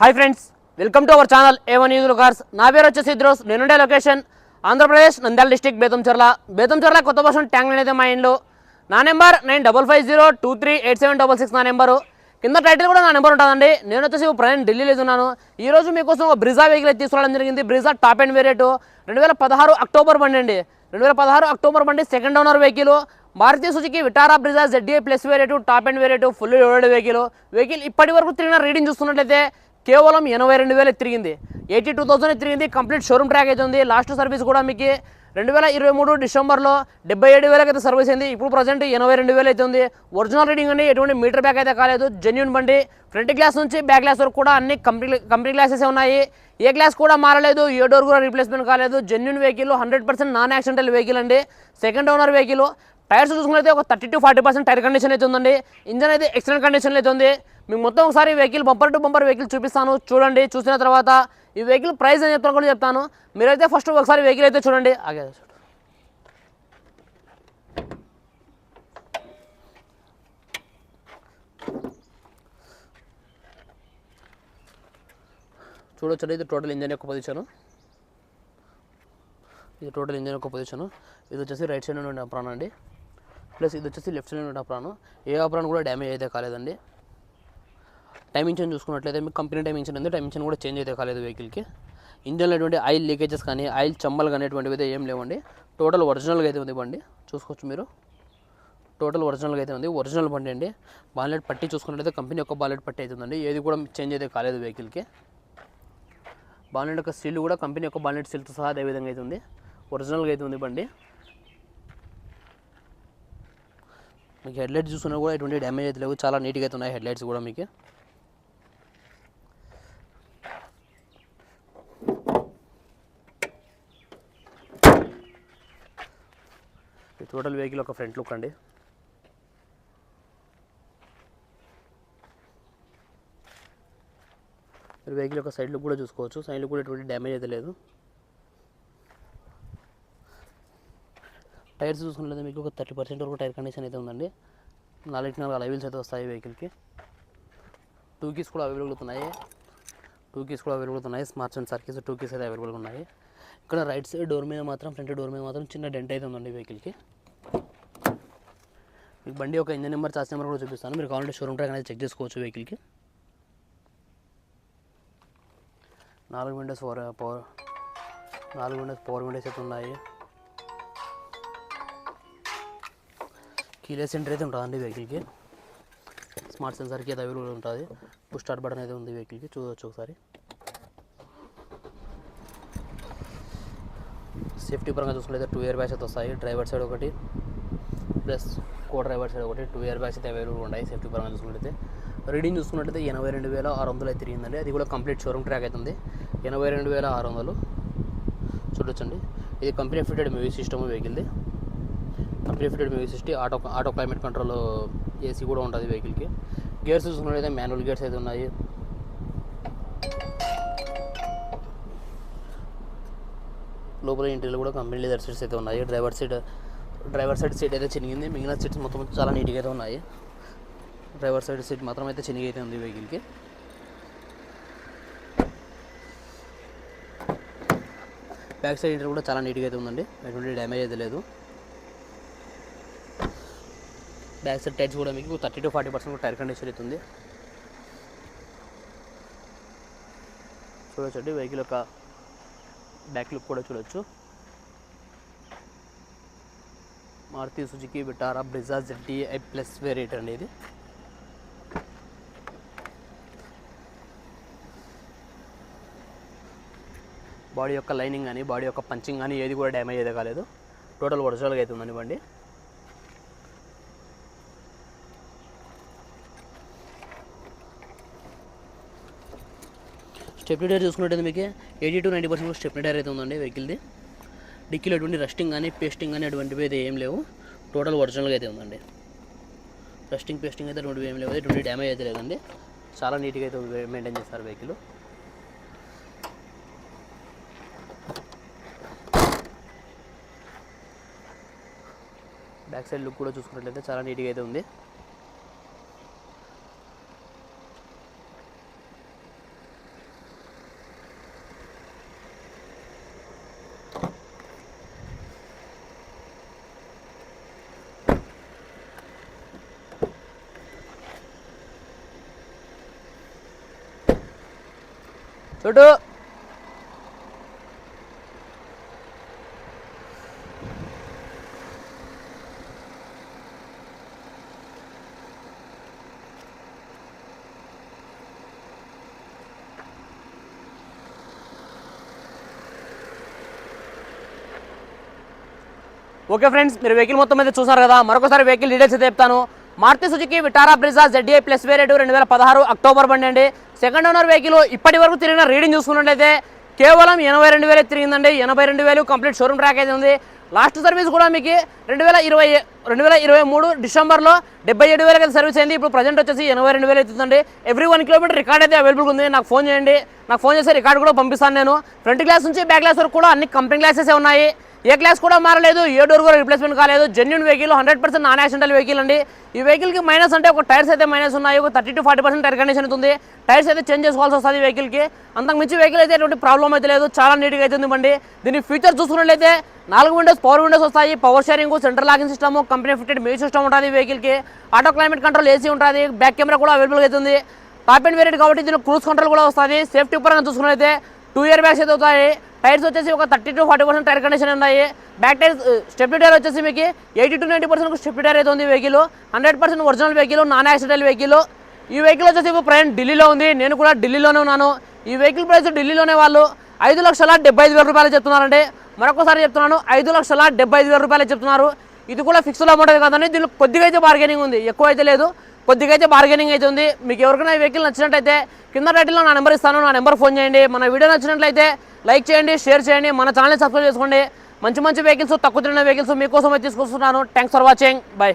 Hi friends welcome to our channel A one use cars నా పేరు వచ్చేసి ఇద్రోస్ నేనుండే లొకేషన్ ఆంధ్రప్రదేశ్ నంద్యాల డిస్టిక్ బేతంచర్ల బేతంచెర్ల కొత్త బస్సు ట్యాంక్ అయితే మా ఇండ్లో. నా number nine double five zero two three eight seven double six నా నెంబరు. కింద టైటిల్ కూడా నా నెంబర్ ఉంటుందండి. నేను వచ్చేసి ప్రయాణం ఢిల్లీలో ఉన్నాను. ఈ రోజు మీకోసం ఒక బ్రిజా వెహికల్ తీసుకురావడం జరిగింది. బ్రిజా టాప్ అండ్ వేరియట్ రెండు వేల పదహారు అక్టోబర్ బండి అండి. రెండు వేల పదహారు అక్టోబర్ బండి second owner vehicle Maruti Suzuki Vitara Brezza ZDA plus variant top end variant full loaded vehicle vehicle ఇప్పటి వరకు తిరిగిన రీడింగ్ చూస్తున్నట్లయితే కేవలం ఎనభై రెండు వేలు తిరిగింది. ఎయిటీ టూ థౌసండ్ తిరిగింది. కంప్లీట్ షోరూమ్ ట్రాక్ అయితే ఉంది. లాస్ట్ సర్వీస్ కూడా మీకు రెండు వేల ఇరవై మూడు డిసెంబర్లో డెబ్బై ఏడు వేలకి అయితే సర్వీస్ అయింది. ఇప్పుడు ప్రజెంట్ ఎనభై రెండు వేలు అయితే ఉంది. ఒరిజినల్ రీడింగ్ అని ఎటువంటి మీటర్ బ్యాక్ అయితే కాలేదు. జెన్యున్ బండి. ఫ్రంట్ గ్లాస్ నుంచి బ్యాక్ గ్లాస్ వరకు కూడా అన్ని కంపెనీ కంపెనీ గ్లాసెస్ ఉన్నాయి. ఏ గ్లాస్ కూడా మారలేదు. ఏ డోర్ కూడా రీప్లేస్మెంట్ కాలేదు. Genuine vehicle hundred percent non accidental vehicle అండి. Second owner vehicle. టైర్స్ చూసుకున్నైతే ఒక thirty to forty percent tyre condition అయితే ఉందండి. ఇంజన్ అయితే ఎక్సలెంట్ కండిషన్ అయితే ఉంది. మీకు మొత్తం ఒకసారి vehicle bumper to bumper vehicle చూపిస్తాను. చూడండి చూసిన తర్వాత ఈ వెహికల్ ప్రైస్ అని చెప్తాను కూడా చెప్తాను. మీరైతే ఫస్ట్ ఒకసారి వెహికల్ అయితే చూడండి. ఆగే. చూడు. చూడొచ్చు ఇది టోటల్ ఇంజన్ యొక్క పొజిషను ఇది టోటల్ ఇంజన్ యొక్క పొజిషను ఇది వచ్చేసి రైట్ సైడ్ నుండి అప్రాన్ అండి. ప్లస్ ఇది వచ్చేసి లెఫ్ట్ సైడ్ నుండి అప్రాన్ ఏ అప్రాన్ కూడా డ్యామేజ్ అయితే కాలేదండి. టైం చూసుకున్నట్లయితే మీకు కంపెనీ టైమింగ్షన్ ఉంది. టైం కూడా చేంజ్ అయితే కాలేదు వెహికల్కి ఇంజన్లో ఎటువంటి ఆయిల్ లీకేజెస్ కానీ ఆయిల్ చమ్మలు కానీ అటువంటివి అయితే ఏం లేవండి. టోటల్ ఒరిజినల్గా అయితే ఉంది బండి. చూసుకోవచ్చు మీరు. టోటల్ ఒరిజినల్గా అయితే ఉంది. ఒరిజినల్ బండి అండి. బాలెట్ పట్టి చూసుకున్నట్లయితే కంపెనీ యొక్క బాలెట్ పట్టి అవుతుందండి ఏది కూడా చేంజ్ అయితే కాలేదు వెహికల్కి బాలెట్ యొక్క సీల్ కూడా కంపెనీ యొక్క బాలెట్ సీల్తో సహా అదే విధంగా అయితే ఉంది. ఒరిజినల్గా అయితే ఉంది బండి. మీకు హెడ్లైట్స్ చూసుకున్నా కూడా ఎటువంటి డ్యామేజ్ అయితే లేవు. చాలా నీట్గా అయితే ఉన్నాయి హెడ్లైట్స్ కూడా మీకు. టోటల్ వెహికల్ ఒక ఫ్రంట్ లుక్ అండి. మీరు వెహికల్ యొక్క సైడ్ లుక్ కూడా చూసుకోవచ్చు. సైడ్ లుక్ కూడా ఎటువంటి డ్యామేజ్ అయితే లేదు. టైర్స్ చూసుకున్నట్లయితే మీకు ఒక థర్టీ పర్సెంట్ వరకు టైర్ కండిషన్ అయితే ఉందండి. నాలుగు నాలుగు అలైవిల్స్ అయితే వస్తాయి వెహికల్కి. టూ కీస్ కూడా అవైలబుల్ అవుతున్నాయి టూ కీస్ కూడా అవైలబుల్ అవుతున్నాయి స్మార్ట్ అండ్ సర్కీస్ టూ కీస్ అయితే అవైలబుల్గా ఉన్నాయి. ఇక్కడ రైట్ సైడ్ డోర్ మీద మాత్రం ఫ్రంట్ డోర్ మీద మాత్రం చిన్న డెంట్ అయితే ఉందండి వెహికల్కి. మీకు బండి ఒక ఇంజన్ నెంబర్ చార్జ్ నెంబర్ కూడా చూపిస్తాను. మీరు కావాలంటే షోరూమ్ ట్రాక్ అనేది చెక్ చేసుకోవచ్చు వెహికల్కి నాలుగు విండోస్ ఫోర్ పవర్ నాలుగు విండోస్ పవర్ విండోస్ అయితే ఉన్నాయి. కీలెస్ సెంటర్ అయితే ఉంటుందండి వెహికల్కి స్మార్ట్ సెన్సార్కి అయితే అవైలబుల్ ఉంటుంది. పుష్ స్టార్ట్ బటన్ అయితే ఉంది వెహికల్కి చూడవచ్చు ఒకసారి. సేఫ్టీ పరంగా చూసుకుంటే టూ ఇయర్ బ్యాగ్స్ అయితే వస్తాయి. డ్రైవర్ సైడ్ ఒకటి. ప్లస్ కో డ్రైవర్ సైడ్ ఒకటి టూ ఇయర్ బ్యాగ్స్ అయితే అవైలబుల్ ఉన్నాయి సేఫ్టీ పరంగా చూసుకుంటే రీడింగ్ చూసుకున్నట్టయితే ఎనభై రెండు వేల ఆరు వందలు అయితే తిరిగిందండి. అది కూడా కంప్లీట్ షోరూమ్ ట్రాక్ అవుతుంది ఎనభై రెండు వేల ఆరు వందలు చూడొచ్చండి. ఇది company fitted music system వెహికల్ది company fitted music system auto auto climate control AC కూడా ఉంటుంది వెహికల్కి గేర్స్ చూసుకున్నట్టయితే మాన్యువల్ గేర్స్ అయితే ఉన్నాయి. లోపల ఇంటీరియర్ కూడా కంపెనీ లెదర్ సీట్స్ అయితే ఉన్నాయి. Driver seat driver side seat అయితే చినిగింది. మిగిలిన సీట్స్ మొత్తం చాలా నీట్గా అయితే ఉన్నాయి. డ్రైవర్ సైడ్ సీట్ మాత్రం అయితే చినిగి అయితే ఉంది వెహికల్కి. బ్యాక్ సైడ్ ఇంటర్ కూడా చాలా నీట్గా అయితే ఉందండి. ఎటువంటి డ్యామేజ్ అయితే లేదు. బ్యాక్ సైడ్ టైర్స్ కూడా మీకు thirty to forty percent tyre condition అవుతుంది చూడొచ్చండి. వెహికల్ యొక్క బ్యాక్ లుక్ కూడా చూడొచ్చు. Maruti Suzuki Vitara Brezza ZD I plus variant అండి ఇది బాడీ యొక్క లైనింగ్ కానీ బాడీ యొక్క పంచింగ్ కానీ ఏది కూడా డ్యామేజ్ అయితే కాలేదు. టోటల్ ఒరిజినల్గా అయితే ఉందండి బండి. స్టెప్నీ టైర్ చూసుకున్నట్టయితే మీకు eighty to ninety percent stepney tyre అయితే ఉందండి వెహికల్ది. డిక్కీలో ఎటువంటి రస్టింగ్ కానీ పేస్టింగ్ కానీ అటువంటివి అయితే ఏం లేవు. టోటల్ ఒరిజినల్గా అయితే ఉందండి. రస్టింగ్ పేస్టింగ్ అయితే అటువంటివి ఏం లేవు. ఎటువంటి డ్యామేజ్ అయితే లేదండి. చాలా నీట్గా అయితే మెయింటైన్ చేస్తారు వెహికల్ బ్యాక్ సైడ్ లుక్ కూడా చూసుకున్నట్లయితే చాలా నీట్గా అయితే ఉంది. చుట్టూ ఓకే ఫ్రెండ్స్ మీరు వెహికల్ మొత్తం మీద చూసారు కదా. మరొకసారి వెహికల్ డీటెయిల్స్ అయితే చెప్తాను. Maruti Suzuki Vitara Brezza ZA plus variant రెండు వేల పదహారు అక్టోబర్ బండి అండి సెకండ్ ఓనర్ వెహికల్ ఇప్పటి వరకు తిరిగిన రీడింగ్ చూసుకున్నట్లయితే కేవలం ఎనభై రెండు వేలే తిరిగిందండి. ఎనభై రెండు వేలు కంప్లీట్ షోరూమ్ ట్రాక్ అయితే ఉంది. లాస్ట్ సర్వీస్ కూడా మీకు రెండు వేల ఇరవై రెండు వేల ఇరవై మూడు డిసెంబర్లో డెబ్బై ఏడు వేలకి అయితే సర్వీస్ అయింది. ఇప్పుడు ప్రజెంట్ వచ్చేసి ఎనభై రెండు వేలు అవుతుందండి. ఎవ్రీ వన్ కిలోమీటర్ రికార్డ్ అయితే అవైలబుల్ ఉంది. నాకు ఫోన్ చేయండి. నాకు ఫోన్ చేస్తే రికార్డ్ కూడా పంపిస్తాను నేను. ఫ్రంట్ గ్లాస్ నుంచి బ్యాక్ గ్లాస్ వరకు కూడా అన్ని కంపెనీ గ్లాసెస్ ఉన్నాయి. ఏ క్లాస్ కూడా మారలేదు ఏ డోర్ కూడా రిప్లేస్మెంట్ కాలేదు. Genuine vehicle hundred percent non accidental vehicle అండి. ఈ వెహికల్కి మైనస్ అంటే ఒక టైర్స్ అయితే మైనస్ ఉన్నాయి ఒక thirty to forty percent tyre condition ఉంది. టైర్స్ అయితే చేంజ్ చేసుకోవాల్సి వస్తుంది వెహికల్కి అంతకు మించి వెహికల్ అయితే ఎటువంటి ప్రాబ్లం అయితే లేదు. చాలా నీట్గా అయితే ఉందండి బండి. దీని ఫీచర్ చూసుకున్నట్లయితే నాలుగు విండోస్ పవర్ విండోస్ వస్తాయి. Power steering centre locking system company fitted music system ఉంటుంది వెహికల్కి ఆటో క్లైమేట్ కంట్రోల్ ఏసీ ఉంటుంది. బ్యాక్ కెమెరా కూడా అవైలబుల్ అవుతుంది టాప్ అండ్ వేరియట్ కాబట్టి దీనిలో క్రూజ్ కంట్రోల్ కూడా వస్తుంది. సేఫ్టీ పరంగా చూసుకున్నట్లయితే టూ ఇయర్ బ్యాగ్స్ అయితే అవుతాయి. టైర్స్ వచ్చేసి ఒక thirty to forty percent tyre condition ఉన్నాయి. బ్యాక్ టైర్ స్టెప్ టైర్ వచ్చేసి మీకు eighty to ninety percent step tyre అయితే ఉంది vehicle hundred percent original vehicle non accidental vehicle ఈ వెహికల్ వచ్చేసి ఇప్పుడు ప్రయాణం ఢిల్లీలో ఉంది. నేను కూడా ఢిల్లీలోనే ఉన్నాను. ఈ వెహికల్ ప్రైస్ ఢిల్లీలోనే వాళ్ళు ఐదు లక్షల డెబ్బై ఐదు వేల రూపాయలు చెప్తున్నారండి మరొకసారి చెప్తున్నాను. ఐదు లక్షల డెబ్బై ఐదు వేల రూపాయలు చెప్తున్నారు. ఇది కూడా ఫిక్స్డ్ అమౌంట్ కాదండి. దీనిలో కొద్దిగా అయితే బార్గెనింగ్ ఉంది. ఎక్కువ అయితే లేదు. కొద్దిగా అయితే బార్గెనింగ్ అయితే ఉంది. మీకు ఎవరికైనా ఈ వెహికల్ నచ్చినట్టయితే కింద టైటిల్లో నా నెంబర్ ఇస్తాను. నా నెంబర్ ఫోన్ చేయండి. మన వీడియో నచ్చినట్లయితే లైక్ చేయండి షేర్ చేయండి మన ఛానల్ సబ్స్క్రైబ్ చేసుకోండి. మంచి మంచి వెహికల్స్ తక్కువ తిరిగిన వెహికల్స్ మీకోసం తీసుకొస్తున్నాను. Thanks for watching bye